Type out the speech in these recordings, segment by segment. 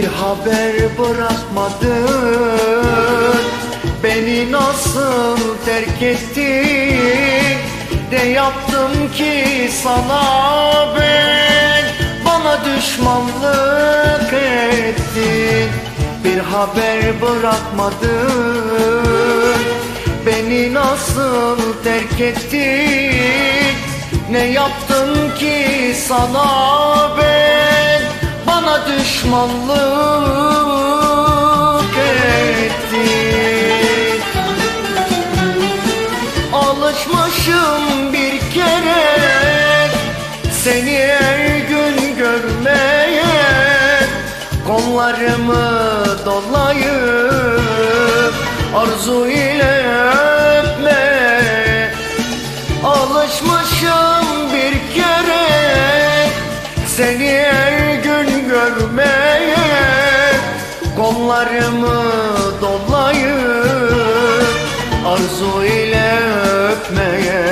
Bir haber bırakmadın. Beni nasıl terk ettin? De yaptım ki sana ben Bana düşmanlık ettin. Bir haber bırakmadın. Beni nasıl terk ettin? Ne yaptım ki sana ben Bana düşmanlık ettin Alışmışım bir kere Seni her gün görmeye. Kollarımı dolayıp Arzu ile öpmeye Alışmışım bir kere Seni her görmeye Kollarımı dolayıp Arzu ile öpmeye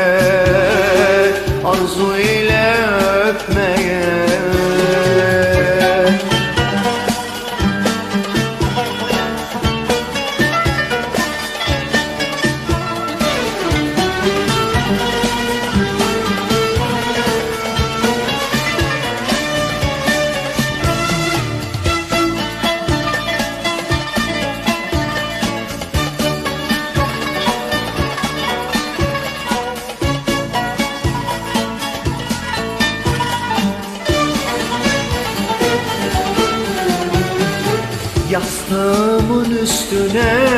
Arzu ile Yastığımın üstüne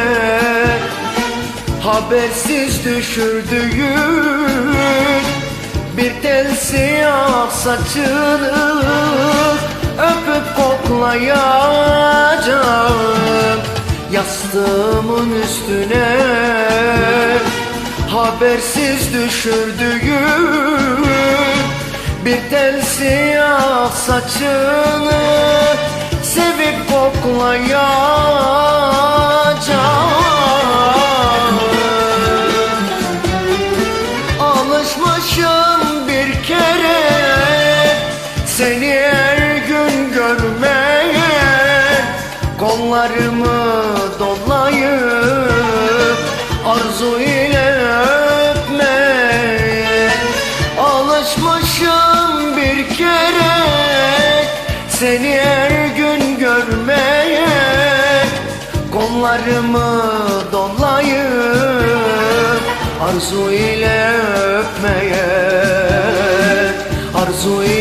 Habersiz düşürdüğün Bir tel siyah saçını Öpüp koklayacağım. Yastığımın üstüne Habersiz düşürdüğün Bir tel siyah saçını koklayacağım Alışmışım bir kere Seni her gün görmeye. Kollarımı dolayıp Arzu ile öpmeye. Alışmışım bir kere Seni her Kollarımı dolayıp Arzu ile öpmeye Arzu ile